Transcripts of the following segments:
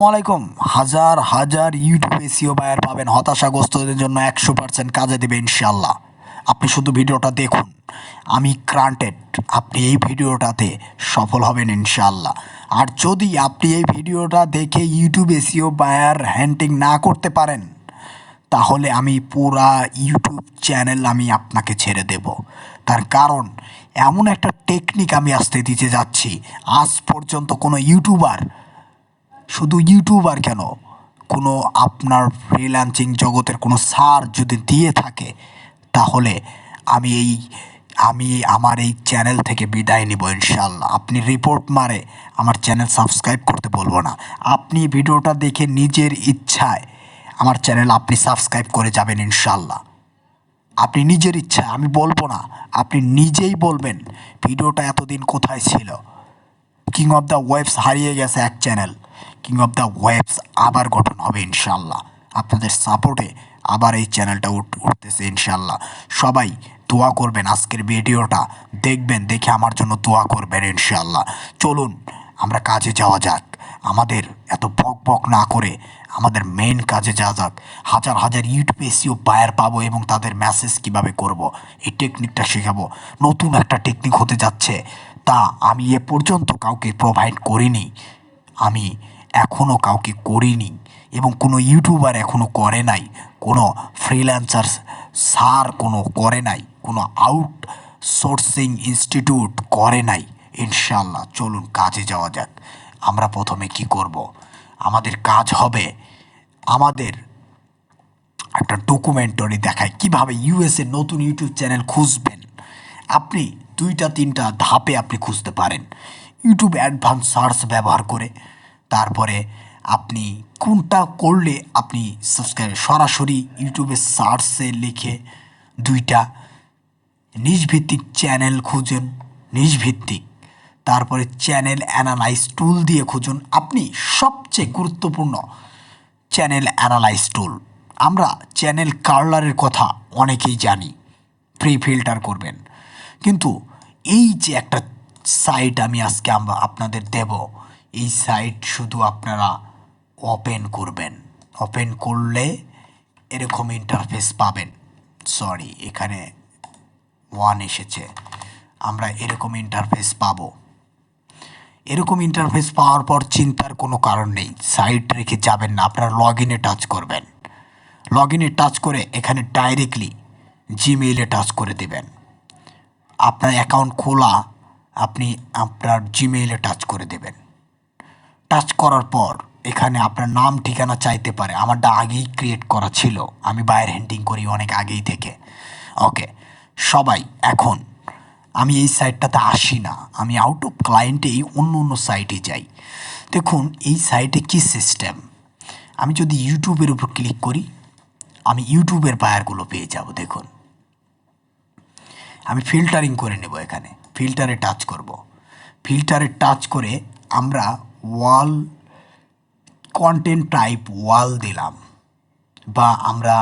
আসসালামাইকুম হাজার হাজার ইউটিউব এসিও বায়ার পাবেন, হতাশাগ্রস্তদের জন্য একশো পার্সেন্ট কাজে দেবে ইনশাল্লাহ আপনি শুধু ভিডিওটা দেখুন, আমি গ্রান্টেড আপনি এই ভিডিওটাতে সফল হবেন ইনশাল্লাহ আর যদি আপনি এই ভিডিওটা দেখে ইউটিউব এসিও বায়ার হ্যান্ডিং না করতে পারেন, তাহলে আমি পুরা ইউটিউব চ্যানেল আমি আপনাকে ছেড়ে দেব। তার কারণ, এমন একটা টেকনিক আমি আসতে দিতে যাচ্ছি। আজ পর্যন্ত কোনো ইউটিউবার শুধু ইউটিউবার কেন? কোনো আপনার ফ্রিল্যান্সিং জগতের কোনো সার যদি দিয়ে থাকে, তাহলে আমি এই, আমি আমার এই চ্যানেল থেকে বিদায় নিব ইনশাল্লাহ আপনি রিপোর্ট মারে, আমার চ্যানেল সাবস্ক্রাইব করতে বলব না। আপনি ভিডিওটা দেখে নিজের ইচ্ছায় আমার চ্যানেল আপনি সাবস্ক্রাইব করে যাবেন ইনশাল্লাহ আপনি নিজের ইচ্ছা, আমি বলব না, আপনি নিজেই বলবেন ভিডিওটা এতদিন কোথায় ছিল। কিং অফ দ্য ওয়েবস হারিয়ে গেছে এক channel king of the waves আবার গঠন হবে ইনশাল্লাহ আপনাদের সাপোর্টে আবার এই চ্যানেলটা উঠ, উঠতেছে ইনশাল্লাহ সবাই দোয়া করবেন আজকের ভিডিওটা। দেখবেন, দেখে আমার জন্য দোয়া করবেন ইনশাল্লাহ চলুন, আমরা কাজে যাওয়া যাক। আমাদের এত বক বক না করে আমাদের মেন কাজে যা যাক। হাজার হাজার ইউটিউব এসিও বায়ার পাবো এবং তাদের মেসেজ কীভাবে করব। এই টেকনিকটা শেখাবো। নতুন একটা টেকনিক হতে যাচ্ছে। তা আমি এ পর্যন্ত কাউকে প্রোভাইড করিনি। আমি এখনও কাউকে করিনি এবং কোনো ইউটিউবার এখনও করে নাই, কোনো ফ্রিল্যান্সার সার কোনো করে নাই, কোনো আউট সোর্সিং ইনস্টিটিউট করে নাই। ইনশাল্লাহ চলুন কাজে যাওয়া যাক। আমরা প্রথমে কি করব? আমাদের কাজ হবে আমাদের একটা ডকুমেন্টারি দেখায়। কীভাবে ইউএসএ নতুন ইউটিউব চ্যানেল খুঁজবেন? আপনি দুইটা, তিনটা ধাপে আপনি খুঁজতে পারেন। ইউটিউব অ্যাডভান্স সার্চ ব্যবহার করে তারপরে আপনি কোনটা করলে আপনি সাবস্ক্রাইব সরাসরি ইউটিউবে সার্চে লিখে দুইটা নিজভিত্তিক চ্যানেল খুঁজুন নিজভিত্তিক তারপরে চ্যানেল অ্যানালাইজ টুল দিয়ে খুঁজুন। আপনি সবচেয়ে গুরুত্বপূর্ণ চ্যানেল অ্যানালাইজ টুল আমরা চ্যানেল কার্লারের কথা অনেকেই জানি প্রি ফিল্টার করবেন। কিন্তু এই যে একটা সাইট আমি আজকে আমরা আপনাদের দেব এই সাইট শুধু আপনারা ওপেন করবেন। ওপেন করলে এরকম ইন্টারফেস পাবেন। সরি এখানে ওয়ান এসেছে। আমরা এরকম ইন্টারফেস পাবো। এরকম ইন্টারফেস পাওয়ার পর চিন্তার কোনো কারণ নেই। সাইট রেখে যাবেন না। আপনারা লগ ইনে টাচ করবেন। লগ ইনে টাচ করে এখানে ডাইরেক্টলি জিমেইলে টাচ করে দেবেন। আপনার অ্যাকাউন্ট খোলা, আপনি আপনার জিমেইলে টাচ করে দেবেন। টাচ করার পর, এখানে আপনার নাম, ঠিকানা চাইতে পারে। আমারটা আগেই ক্রিয়েট করা ছিল। আমি বাইরে হ্যান্ডিং করি অনেক আগেই থেকে। ওকে সবাই, এখন, আমি এই সাইটটাতে আসি না। আমি আউট অফ ক্লায়েন্টেই অন্য অন্য সাইটে যাই। দেখুন, এই সাইটে কি সিস্টেম আমি যদি ইউটিউবের উপর ক্লিক করি, আমি ইউটিউবের বায়ারগুলো পেয়ে যাব, দেখুন। আমি ফিল্টারিং করে নেব এখানে। ফিল্টারে টাচ করব। ফিল্টারে টাচ করে আমরা ওয়াল কন্টেন্ট টাইপ ওয়াল দিলাম বা আমরা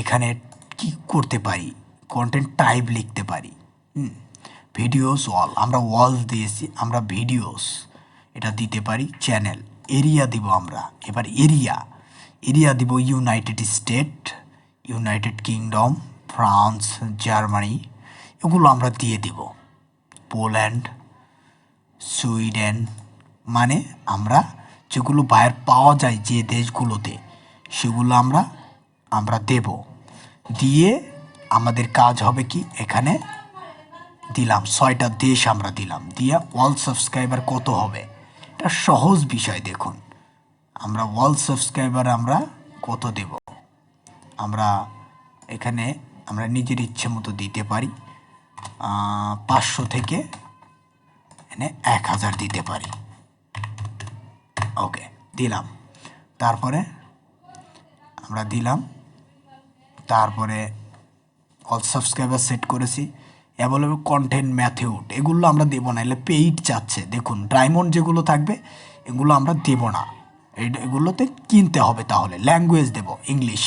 এখানে কি করতে পারি? কন্টেন্ট টাইপ লিখতে পারি। ভিডিওস ওয়াল আমরা ওয়াল দিয়েছি, আমরা ভিডিওস এটা দিতে পারি চ্যানেল এরিয়া দিব আমরা। এবার এরিয়া এরিয়া দিব United State United Kingdom France Germany এগুলো আমরা দিয়ে দিব। পোল্যান্ড সুইডেন মানে আমরা যেগুলো বাইরে পাওয়া যায় যে দেশগুলোতে, সেগুলো আমরা আমরা দেব। দিয়ে আমাদের কাজ হবে কি? এখানে দিলাম। ছয়টা দেশ আমরা দিলাম। দিয়ে ওয়াল সাবস্ক্রাইবার কত হবে? এটা সহজ বিষয়, দেখুন। আমরা ওয়াল সাবস্ক্রাইবার আমরা কত দেব? আমরা এখানে আমরা নিজের ইচ্ছে মতো দিতে পারি। পাঁচশো থেকে এক হাজার দিতে পারি। ওকে, দিলাম। তারপরে আমরা দিলাম। তারপরে অল সাবস্ক্রাইবার সেট করেছি। অ্যাভেলেবল কন্টেন্ট ম্যাথিউড এগুলো আমরা দেবো না এলে পেইড চাচ্ছে দেখুন ডায়মন্ড যেগুলো থাকবে, এগুলো আমরা দেব না। এগুলোতে কিনতে হবে তাহলে ল্যাঙ্গুয়েজ দেব ইংলিশ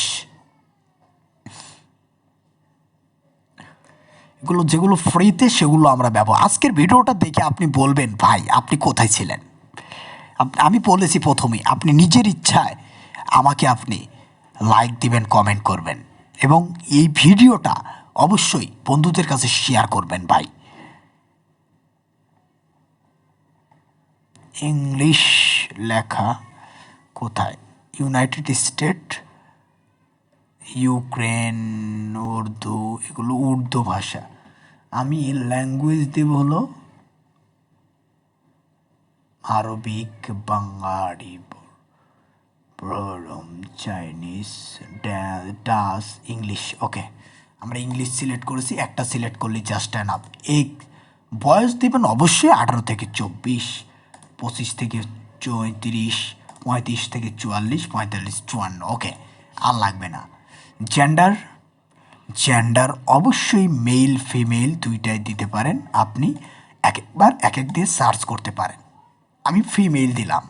এগুলো যেগুলো ফ্রিতে সেগুলো আমরা ব্যবহার আজকের ভিডিওটা দেখে আপনি বলবেন, ভাই, আপনি কোথায় ছিলেন? আমি বলেছি প্রথমেই, আপনি নিজের ইচ্ছায় আমাকে আপনি লাইক দিবেন কমেন্ট করবেন। এবং এই ভিডিওটা অবশ্যই বন্ধুদের কাছে শেয়ার করবেন ভাই। ইংলিশ লেখা কোথায়? ইউনাইটেড স্টেট ইউক্রেন উর্দু এগুলো উর্দু ভাষা। আমি ল্যাঙ্গুয়েজ দেব হলো আরবিক বাঙালি প্রলম চাইনিজ ডাস ইংলিশ ওকে আমরা ইংলিশ সিলেক্ট করেছি, একটা সিলেক্ট করলে জাস্ট অ্যান আপ এক, বয়স দেবেন অবশ্যই আঠারো থেকে চব্বিশ, পঁচিশ থেকে চৌত্রিশ, পঁয়ত্রিশ থেকে চুয়াল্লিশ, পঁয়তাল্লিশ, চুয়ান্ন ওকে আর লাগবে না। জেন্ডার জেন্ডার অবশ্যই মেল ফিমেল দুইটাই দিতে পারেন। আপনি এক একবার এক এক দিয়ে সার্চ করতে পারেন। আমি ফিমেল দিলাম।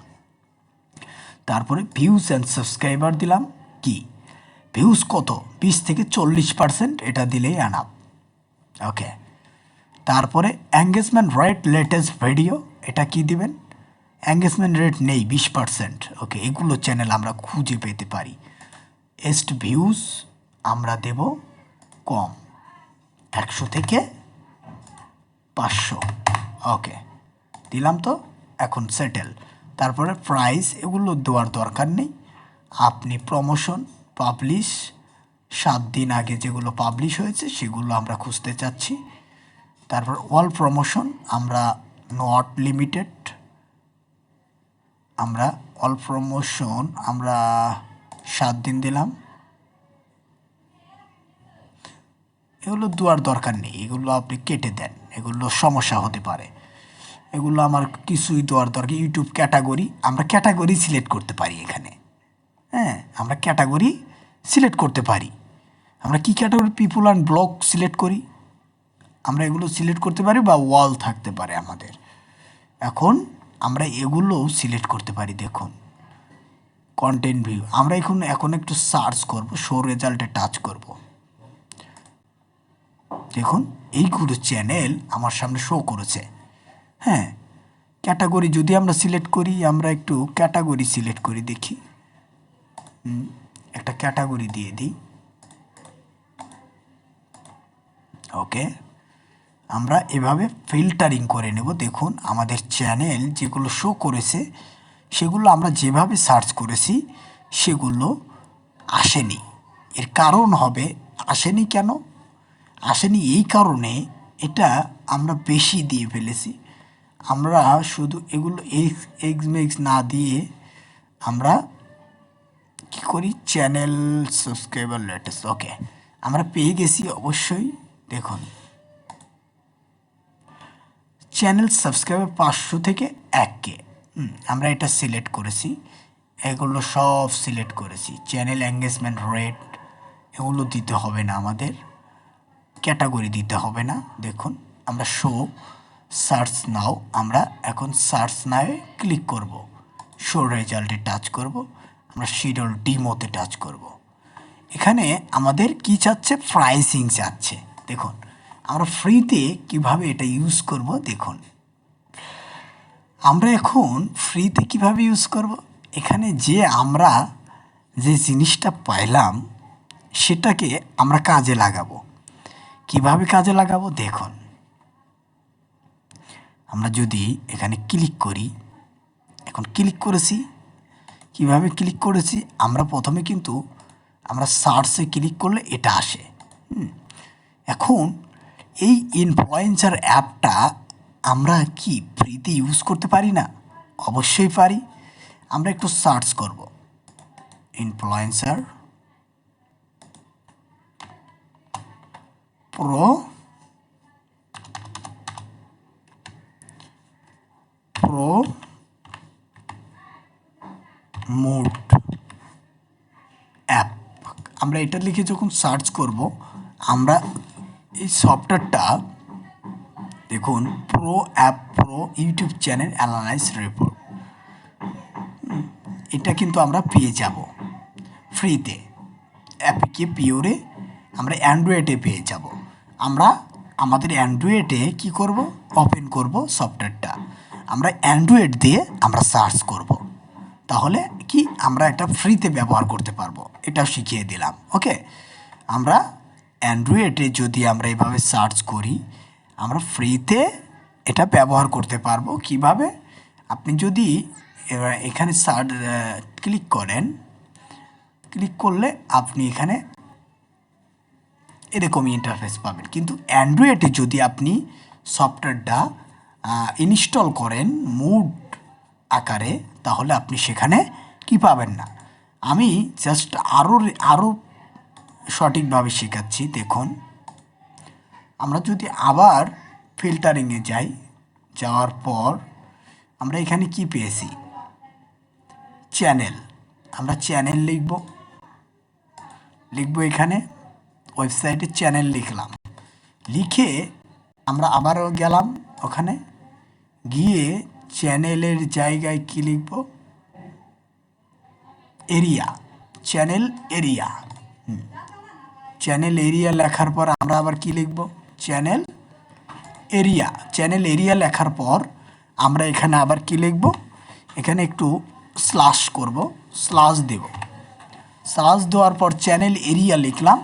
তারপরে ভিউজ অ্যান্ড সাবস্ক্রাইবার দিলাম। কি? ভিউজ কত? বিশ থেকে চল্লিশ পার্সেন্ট এটা দিলেই আনাপ ওকে তারপরে এঙ্গেজমেন্ট রেট লেটেস্ট ভিডিও এটা কি দিবেন? এঙ্গেজমেন্ট রেট নেই, বিশ পার্সেন্ট ওকে এগুলো চ্যানেল আমরা খুঁজে পেতে পারি। এস্ট ভিউজ আমরা দেব কম। একশো থেকে পাঁচশো। ওকে দিলাম তো? এখন সেটেল তারপরে প্রাইস এগুলো দেওয়ার দরকার নেই। আপনি প্রমোশন পাবলিশ সাত দিন আগে যেগুলো পাবলিশ হয়েছে সেগুলো আমরা খুঁজতে চাচ্ছি। তারপর অল প্রমোশন আমরা নট লিমিটেড আমরা অল প্রমোশন আমরা সাত দিন দিলাম। এগুলো দেওয়ার দরকার নেই। এগুলো আপনি কেটে দেন। এগুলো সমস্যা হতে পারে। এগুলো আমার কিছুই দেওয়ার দরকার। ইউটিউব ক্যাটাগরি আমরা ক্যাটাগরি সিলেক্ট করতে পারি এখানে। হ্যাঁ আমরা ক্যাটাগরি সিলেক্ট করতে পারি। আমরা কি category people and blog select করি? আমরা এগুলো সিলেক্ট করতে পারি বা ওয়াল থাকতে পারে আমাদের। এখন আমরা এগুলোও সিলেক্ট করতে পারি, দেখুন। কন্টেন্ট ভিউ আমরা এখন এখন একটু সার্চ করব শো রেজাল্টে টাচ করব। দেখুন এইগুলো চ্যানেল আমার সামনে শো করেছে। হ্যাঁ ক্যাটাগরি যদি আমরা সিলেক্ট করি, আমরা একটু ক্যাটাগরি সিলেক্ট করি দেখি। একটা ক্যাটাগরি দিয়ে দিই। ওকে, আমরা এভাবে ফিল্টারিং করে নেব। দেখুন, আমাদের চ্যানেল যেগুলো শো করেছে, সেগুলো আমরা যেভাবে সার্চ করেছি, সেগুলো আসেনি। এর কারণ হবে, আসেনি কেন? আসেনি এই কারণে এটা আমরা বেশি দিয়ে ফেলেছি। আমরা শুধু এগুলো এক্স এক্স মেক্স না দিয়ে আমরা কি করি? Channel subscriber latest. ওকে, আমরা পেয়ে গেছি অবশ্যই। দেখুন, চ্যানেল সাবস্ক্রাইবার পাঁচশো থেকে এক কে আমরা এটা সিলেক্ট করেছি। এগুলো সব সিলেক্ট করেছি। চ্যানেল এঙ্গেজমেন্ট রেট, এগুলো দিতে হবে না আমাদের। ক্যাটাগরি দিতে হবে না। দেখুন, আমরা শো সার্চ নাও, আমরা এখন সার্চ নাও ক্লিক করব। শো রেজাল্টে টাচ করব, আমরা শিডিউল ডিমোতে টাচ করব। এখানে আমাদের কি চাচ্ছে? প্রাইসিং চাচ্ছে। দেখুন, আমরা ফ্রিতে কীভাবে এটা ইউজ করব দেখুন। আমরা এখন ফ্রিতে কীভাবে ইউজ করব? এখানে যে আমরা যে জিনিসটা পাইলাম, সেটাকে আমরা কাজে লাগাবো। কীভাবে কাজে লাগাবো? দেখুন। আমরা যদি এখানে ক্লিক করি, এখন ক্লিক করেছি। কীভাবে ক্লিক করেছি? আমরা প্রথমে কিন্তু আমরা সার্চে ক্লিক করলে এটা আসে। এখন এই ইনফ্লুয়েন্সার অ্যাপটা আমরা কি ফ্রিতে ইউজ করতে পারি না? অবশ্যই পারি। আমরা একটু সার্চ করব। Influencer pro pro mode app আমরা এটা লিখে যখন সার্চ করব, আমরা এই সফটওয়্যারটা দেখুন pro app pro YouTube channel analyse report এটা কিন্তু আমরা পেয়ে যাব ফ্রিতে অ্যাপিকে পিওরে আমরা অ্যান্ড্রয়েডে পেয়ে যাব। আমরা আমাদের অ্যান্ড্রয়েডে কি করব? ওপেন করব সফটওয়্যারটা আমরা অ্যান্ড্রয়েড দিয়ে আমরা সার্চ করব। তাহলে কি আমরা এটা ফ্রিতে ব্যবহার করতে পারব? এটাও শিখিয়ে দিলাম ওকে আমরা অ্যান্ড্রয়েডে যদি আমরা এভাবে সার্চ করি, আমরা ফ্রিতে এটা ব্যবহার করতে পারব। কীভাবে? আপনি যদি এখানে সার্চ ক্লিক করেন ক্লিক করলে আপনি এখানে এরকমই ইন্টারফেস পাবেন। কিন্তু অ্যান্ড্রয়েডে যদি আপনি সফটওয়্যারটা ইনস্টল করেন মুড আকারে, তাহলে আপনি সেখানে কি পাবেন না। আমি জাস্ট আরও আরও সঠিকভাবে শেখাচ্ছি, দেখুন। আমরা যদি আবার ফিল্টারিংয়ে যাই, যাওয়ার পর আমরা এখানে কি পেয়েছি? চ্যানেল আমরা চ্যানেল লিখব। লিখব এখানে ওয়েবসাইটে চ্যানেল লিখলাম। লিখে আমরা আবারও গেলাম। ওখানে গিয়ে চ্যানেলের জায়গায় কি লিখব? Area, channel area. Channel area লেখার পর আমরা আবার কি লিখব? Channel area. চ্যানেল এরিয়া লেখার পর আমরা এখানে আবার কি লিখব? এখানে একটু স্লাশ করব, স্লাশ দেব। স্লাশ দেওয়ার পর চ্যানেল এরিয়া লিখলাম।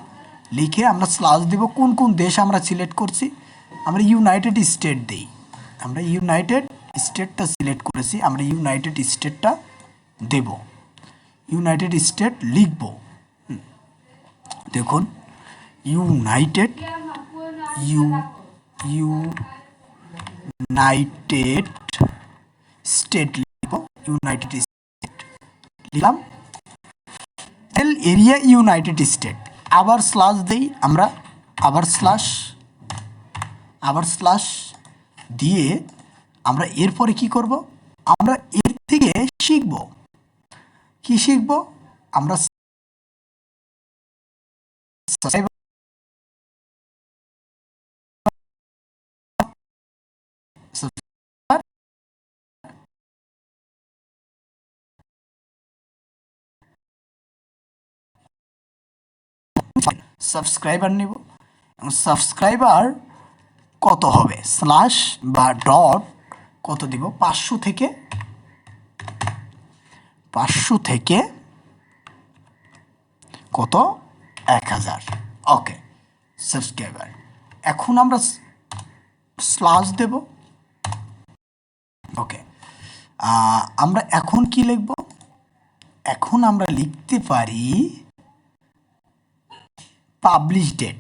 লিখে আমরা স্লাশ দেব, কোন কোন দেশ আমরা সিলেক্ট করছি? আমরা ইউনাইটেড স্টেট দিই। আমরা ইউনাইটেড স্টেটটা সিলেক্ট করেছি, আমরা ইউনাইটেড স্টেটটা দেব। ইউনাইটেড স্টেট লিখব। দেখুন ইউনাইটেড ইউ ইউনাইটেড স্টেট লিখব ইউনাইটেড স্টেট লিখলাম। এরিয়া ইউনাইটেড স্টেট আবার স্লাশ দেই, আমরা আবার স্লাশ আবার স্লাশ দিয়ে আমরা এরপরে কি করব? আমরা এর থেকে শিখব। কি শিখব? আমরা সাবস্ক্রাইবার নেব। এবং সাবস্ক্রাইবার কত হবে? স্ল্যাশ বা ডট কত দিব? পাঁচশো থেকে পাঁচশো থেকে কত? এক হাজার। ওকে সাবস্ক্রাইবার এখন আমরা স্লাশ দেব। ওকে আমরা এখন কি লিখব? এখন আমরা লিখতে পারি পাবলিশ ডেট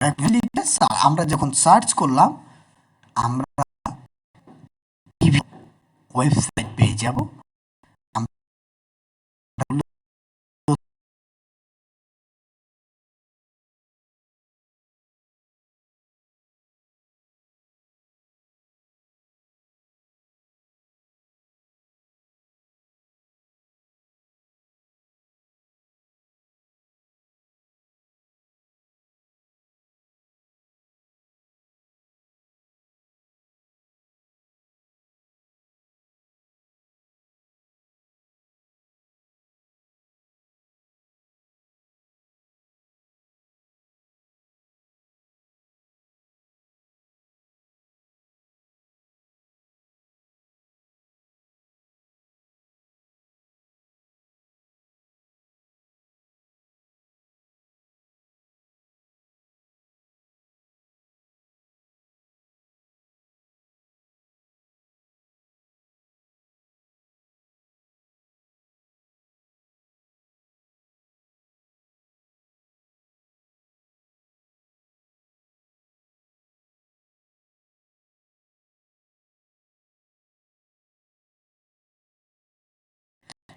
Actually, yes, আমরা যখন সার্চ করলাম আমরা ওয়েবসাইট পেয়ে যাব।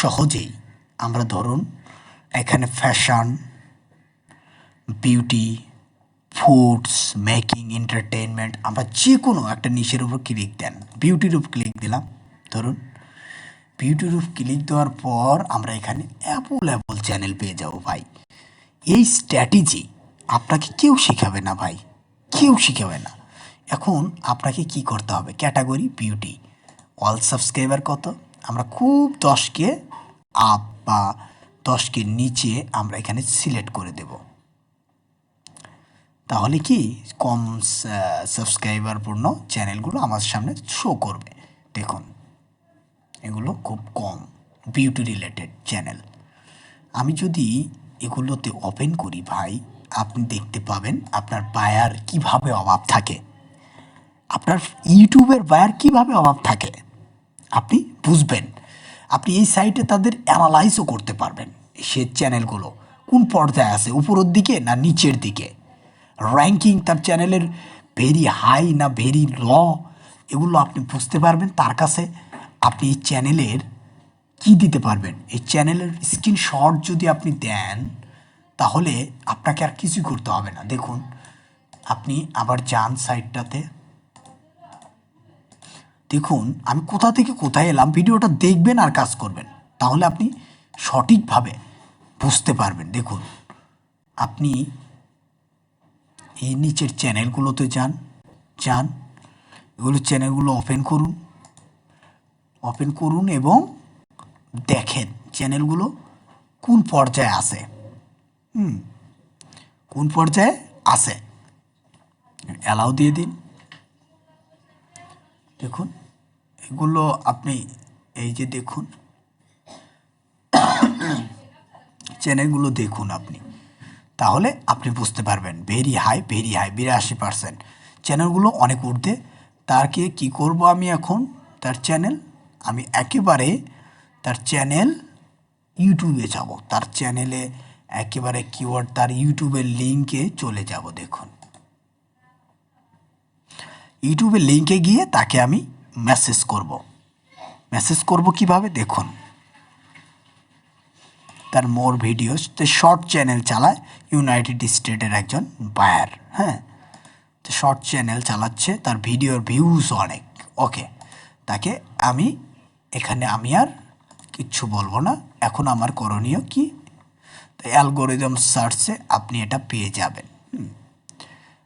সহজেই। আমরা ধরুন, এখানে fashion beauty foods making entertainment আমরা যে কোনো একটা নিশের উপর ক্লিক দেন। বিউটির উপর ক্লিক দিলাম, ধরুন। বিউটির উপর ক্লিক দেওয়ার পর আমরা এখানে অ্যাপল অ্যাপল চ্যানেল পেয়ে যাব ভাই। এই স্ট্র্যাটেজি আপনাকে কেউ শেখাবে না ভাই। কেউ শেখাবে না। এখন আপনাকে কি করতে হবে? ক্যাটাগরি বিউটি অল সাবস্ক্রাইবার কত? আমরা খুব দশকে আপ বা দশকে নিচে আমরা এখানে সিলেক্ট করে দেব। তাহলে কি? কম সাবস্ক্রাইবারপূর্ণ চ্যানেলগুলো আমার সামনে শো করবে। দেখুন, এগুলো খুব কম বিউটি রিলেটেড চ্যানেল আমি যদি এগুলোতে ওপেন করি ভাই, আপনি দেখতে পাবেন আপনার বায়ার কীভাবে অভাব থাকে। আপনার ইউটিউবের বায়ার কীভাবে অভাব থাকে? আপনি বুঝবেন। আপনি এই সাইটে তাদের অ্যানালাইজও করতে পারবেন। সে চ্যানেলগুলো কোন পর্যায়ে আছে, উপরের দিকে না নিচের দিকে? র্যাঙ্কিং তার চ্যানেলের ভেরি হাই না ভেরি ল এগুলো আপনি বুঝতে পারবেন। তার কাছে আপনি এই চ্যানেলের কি দিতে পারবেন? এই চ্যানেলের স্ক্রিনশট যদি আপনি দেন, তাহলে আপনাকে আর কিছুই করতে হবে না। দেখুন, আপনি আবার যান সাইটটাতে দেখুন, আমি কোথা থেকে কোথায় এলাম, ভিডিওটা দেখবেন আর কাজ করবেন। তাহলে আপনি সঠিকভাবে বুঝতে পারবেন। দেখুন, আপনি এই নিচের চ্যানেলগুলোতে যান যান, এগুলো চ্যানেলগুলো ওপেন করুন ওপেন করুন এবং দেখেন চ্যানেলগুলো কোন পর্যায়ে আছে। হুম, কোন পর্যায়ে আছে? অ্যালাউ দিয়ে দিন। দেখুন। এগুলো আপনি এই যে দেখুন চ্যানেলগুলো দেখুন আপনি, তাহলে আপনি বুঝতে পারবেন ভেরি হাই ভেরি হাই বিরাশি পার্সেন্ট চ্যানেলগুলো অনেক ঊর্ধ্বে, তারকে কি করব আমি এখন? তার চ্যানেল আমি একেবারে তার চ্যানেল ইউটিউবে যাব। তার চ্যানেলে একেবারে কিওয়ার্ড তার ইউটিউবের লিঙ্কে চলে যাব, দেখুন। ইউটিউবের লিঙ্কে গিয়ে তাকে আমি মেসেজ করব। মেসেজ করব কীভাবে? দেখুন। তার মোর ভিডিওস তো শর্ট চ্যানেল চালায় ইউনাইটেড স্টেটের একজন বায়ার হ্যাঁ? তো শর্ট চ্যানেল চালাচ্ছে, তার ভিডিওর ভিউজ অনেক ওকে তাকে আমি, এখানে আমি আর কিচ্ছু বলব না, এখন আমার করণীয় কি? তো অ্যালগোরিদম সার্চে আপনি এটা পেয়ে যাবেন।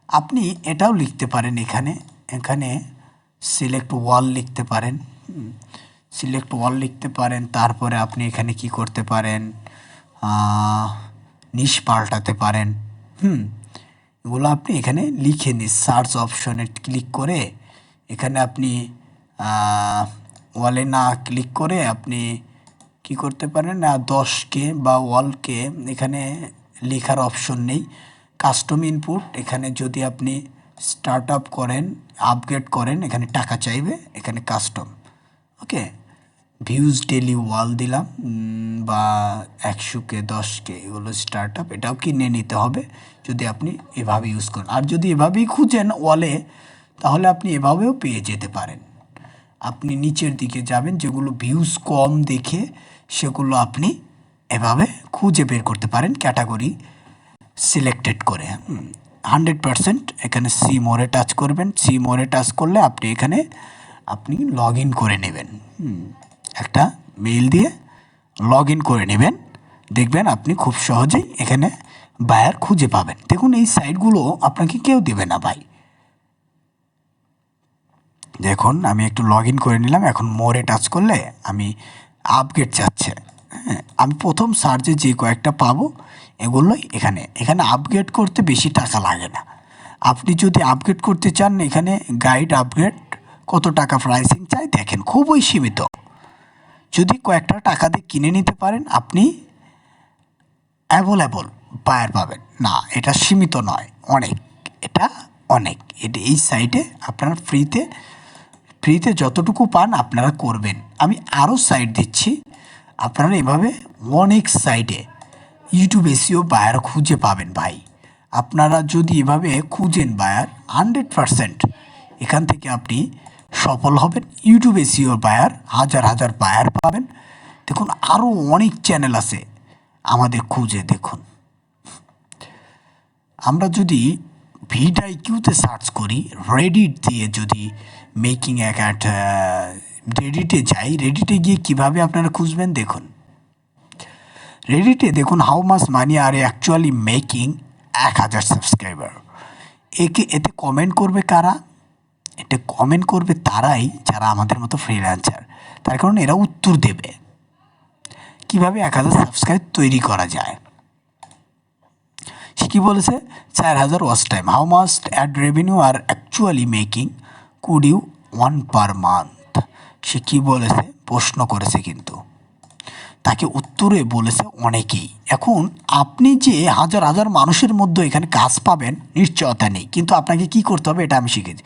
আপনি এটাও লিখতে পারেন এখানে এখানে সিলেক্ট ওয়াল লিখতে পারেন। সিলেক্ট ওয়াল লিখতে পারেন, তারপরে আপনি এখানে কি করতে পারেন? নিশ পাল্টাতে পারেন। হুম, এগুলো আপনি এখানে লিখে নিন সার্চ অপশনে ক্লিক করে এখানে আপনি ওয়ালে না ক্লিক করে আপনি কি করতে পারেন? না, দশকে বা ওয়ালকে এখানে লেখার অপশন নেই। কাস্টম ইনপুট এখানে যদি আপনি স্টার্ট আপ করেন আপগ্রেড করেন, এখানে টাকা চাইবে, এখানে কাস্টম ওকে ভিউজ ডেলি ওয়াল দিলাম বা একশোকে, দশকে, এগুলো স্টার্ট আপ এটাও কিনে নিতে হবে, যদি আপনি এভাবে ইউজ করেন। আর যদি এভাবেই খুঁজেন ওয়ালে তাহলে আপনি এভাবেও পেয়ে যেতে পারেন। আপনি নিচের দিকে যাবেন, যেগুলো ভিউজ কম দেখে, সেগুলো আপনি এভাবে খুঁজে বের করতে পারেন ক্যাটাগরি সিলেক্টেড করে হান্ড্রেড পারসেন্ট এখানে সি মোড়ে টাচ করবেন। সি মোড়ে টাচ করলে আপনি এখানে আপনি লগ ইন করে নেবেন। একটা মেইল দিয়ে লগ ইন করে নেবেন। দেখবেন আপনি খুব সহজেই এখানে বায়ার খুঁজে পাবেন। দেখুন, এই সাইটগুলো আপনাকে কেউ দেবে না ভাই। দেখুন, আমি একটু লগ ইন করে নিলাম। এখন মোড়ে টাচ করলে আমি আপগ্রেড চাচ্ছে। হ্যাঁ আমি প্রথম সার্চে যে কয়েকটা পাবো এগুলোই এখানে। এখানে আপগ্রেড করতে বেশি টাকা লাগে না। আপনি যদি আপগ্রেড করতে চান, এখানে গাইড আপগ্রেড কত টাকা প্রাইসিং চাই দেখেন, খুবই সীমিত। যদি কয়েকটা টাকা দিয়ে কিনে নিতে পারেন, আপনি অ্যাভেলেবল বায়ার পাবেন। না, এটা সীমিত নয়, অনেক। এটা অনেক। এটা এই সাইটে আপনারা ফ্রিতে ফ্রিতে যতটুকু পান, আপনারা করবেন। আমি আরও সাইট দিচ্ছি। আপনারা এভাবে অনেক সাইটে ইউটিউব এসিও বায়ার খুঁজে পাবেন ভাই। আপনারা যদি এভাবে খুঁজেন বায়ার হান্ড্রেড পারসেন্ট এখান থেকে আপনি সফল হবেন। ইউটিউবে সিওর বায়ার হাজার হাজার বায়ার পাবেন। দেখুন আরও অনেক চ্যানেল আছে আমাদের খুঁজে, দেখুন। আমরা যদি ভিডাই কিউতে সার্চ করি রেডিট দিয়ে যদি মেকিং অ্যাকাউন্ট রেডিটে যাই রেডিটে গিয়ে কীভাবে আপনারা খুঁজবেন, দেখুন। রেডিটে দেখুন how much money are actually making এক হাজার সাবস্ক্রাইবার একে এতে কমেন্ট করবে কারা? এটা কমেন্ট করবে তারাই যারা আমাদের মতো ফ্রিল্যান্সার তার কারণ এরা উত্তর দেবে। কীভাবে এক হাজার সাবস্ক্রাইব তৈরি করা যায়? সে কী বলেছে? চার হাজার watch time how must ad revenue are actually making could you one per month সে কী বলেছে? প্রশ্ন করেছে কিন্তু। তাকে উত্তরে বলেছে অনেকেই। এখন আপনি যে হাজার হাজার মানুষের মধ্যে এখানে কাজ পাবেন, নিশ্চয়তা নেই। কিন্তু আপনাকে কি করতে হবে এটা আমি শিখেছি।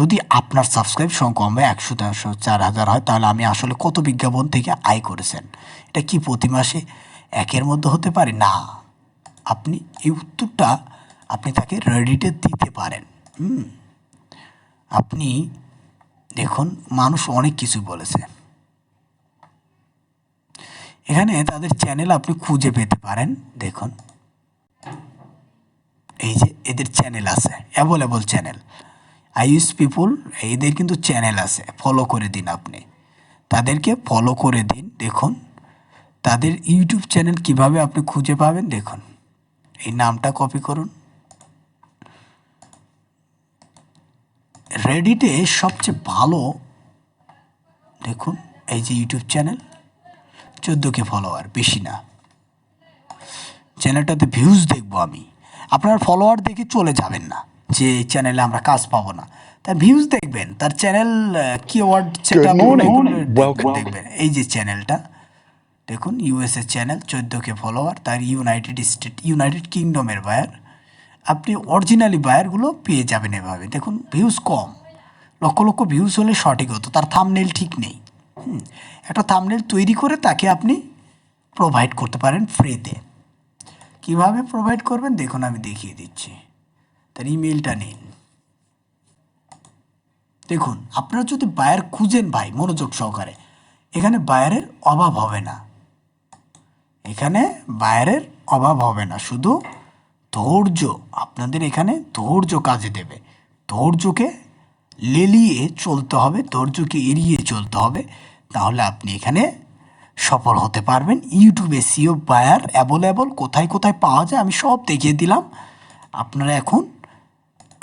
যদি আপনার সাবস্ক্রাইব সংখ্যা কমে একশো, দেড়শো, চার হাজার হয়, তাহলে আমি আসলে কত বিজ্ঞাপন থেকে আয় করেছেন? এটা কি প্রতি মাসে একের মধ্যে হতে পারে? না। আপনি এই উত্তরটা আপনি তাকে রেডিটে দিতে পারেন। আপনি দেখুন, মানুষ অনেক কিছু বলেছে। এখানে তাদের চ্যানেল আপনি খুঁজে পেতে পারেন, দেখুন। এই যে এদের চ্যানেল আছে অ্যাভেলেবল চ্যানেল আইউস পিপুল, এদের কিন্তু চ্যানেল আছে ফলো করে দিন আপনি। তাদেরকে ফলো করে দিন, দেখুন। তাদের ইউটিউব চ্যানেল কীভাবে আপনি খুঁজে পাবেন, দেখুন। এই নামটা কপি করুন। রেডিটে সবচেয়ে ভালো, দেখুন, এই যে ইউটিউব চ্যানেল চোদ্দ কে ফলোয়ার বেশি না। চ্যানেলটাতে ভিউজ দেখব আমি। আপনার ফলোয়ার দেখে চলে যাবেন না যে চ্যানেলে আমরা কাজ পাবো না। তার ভিউজ দেখবেন তার চ্যানেল কিওয়ার্ড সেটা. দেখবেন। এই যে চ্যানেলটা দেখুন ইউএসএ চ্যানেল চোদ্দ কে ফলোয়ার তার ইউনাইটেড স্টেট ইউনাইটেড কিংডমের বায়ার আপনি অরিজিনালি বায়ারগুলো পেয়ে যাবেন এভাবে। দেখুন ভিউজ কম। লক্ষ লক্ষ ভিউজ হলে সঠিক হতো তার থামনেল ঠিক নেই। একটা থামনেল তৈরি করে তাকে আপনি প্রোভাইড করতে পারেন ফ্রিতে কীভাবে প্রোভাইড করবেন? দেখুন, আমি দেখিয়ে দিচ্ছি। তার ইমেলটা নিন। দেখুন, আপনারা যদি বায়ার খুঁজেন ভাই, মনোযোগ সহকারে, এখানে বায়ারের অভাব হবে না। এখানে বায়ারের অভাব হবে না। শুধু ধৈর্য, আপনাদের এখানে ধৈর্য কাজে দেবে। ধৈর্যকে লেলিয়ে চলতে হবে, ধৈর্যকে এড়িয়ে চলতে হবে। তাহলে আপনি এখানে সফল হতে পারবেন। ইউটিউবে সিও বায়ার অ্যাভেলেবল কোথায় কোথায় পাওয়া যায় আমি সব দেখিয়ে দিলাম। আপনারা এখন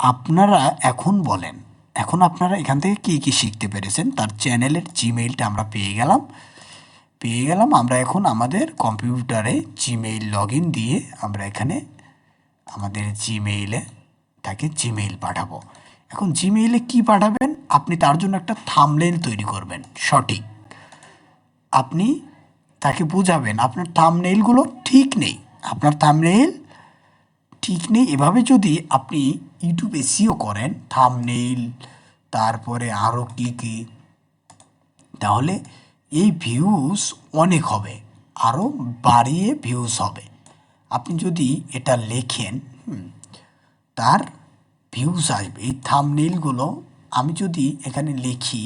আপনারা এখন বলেন, এখন আপনারা এখান থেকে কী কী শিখতে পেরেছেন? তার চ্যানেলের জিমেইলটা আমরা পেয়ে গেলাম। পেয়ে গেলাম, আমরা এখন আমাদের কম্পিউটারে জিমেইল লগ দিয়ে আমরা এখানে আমাদের জিমেইলে তাকে জিমেইল পাঠাবো। এখন জিমেইলে কি পাঠাবেন? আপনি তার জন্য একটা থামলেন তৈরি করবেন, সঠিক। আপনি তাকে বোঝাবেন। আপনার থামনেইলগুলো ঠিক নেই। আপনার থামনেইল ঠিক নেই। এভাবে যদি আপনি ইউটিউবে এসিও করেন থামনেইল তারপরে আরও কী কী, তাহলে এই ভিউজ অনেক হবে। আরও বাড়িয়ে ভিউজ হবে। আপনি যদি এটা লেখেন তার ভিউজ আসবে। এই থামনেইলগুলো আমি যদি এখানে লিখি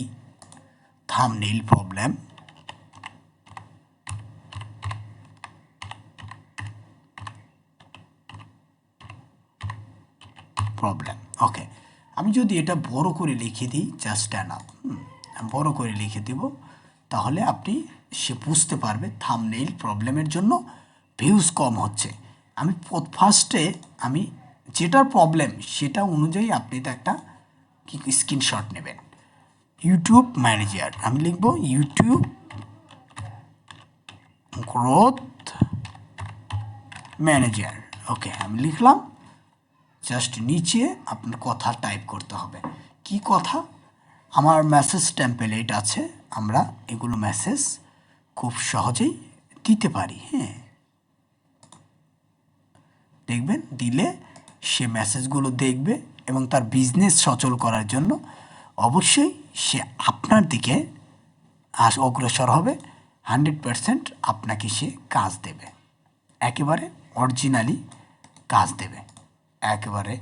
থামনেইল প্রবলেম প্রবলেম ওকে আমি যদি এটা বড় করে লিখে দিই জাস্ট অ্যান আপ বড় করে লিখে দেব, তাহলে আপনি, সে বুঝতে পারবে থামনেইল প্রবলেমের জন্য ভিউজ কম হচ্ছে। আমি ফার্স্টে আমি যেটার প্রবলেম সেটা অনুযায়ী আপনি তো একটা স্ক্রিনশট নেবেন। ইউটিউব ম্যানেজার আমি লিখব ইউটিউব গ্রোথ ম্যানেজার ওকে আমি লিখলাম। জাস্ট নিচে আপনার কথা টাইপ করতে হবে। কি কথা? আমার মেসেজ টেম্পলেট আছে, আমরা এগুলো মেসেজ খুব সহজেই দিতে পারি হ্যাঁ। দেখবেন, দিলে সে মেসেজগুলো দেখবে এবং তার বিজনেস সচল করার জন্য অবশ্যই সে আপনার দিকে আস অগ্রসর হবে হান্ড্রেড পারসেন্ট আপনাকে সে কাজ দেবে। একেবারে অরিজিনালি কাজ দেবে। একেবারে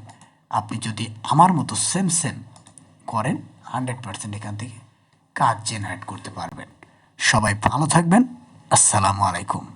আপনি যদি আমার মতো সেম সেম করেন হান্ড্রেড পার্সেন্ট এখান থেকে কাজ জেনারেট করতে পারবেন। সবাই ভালো থাকবেন। আসসালামু আলাইকুম।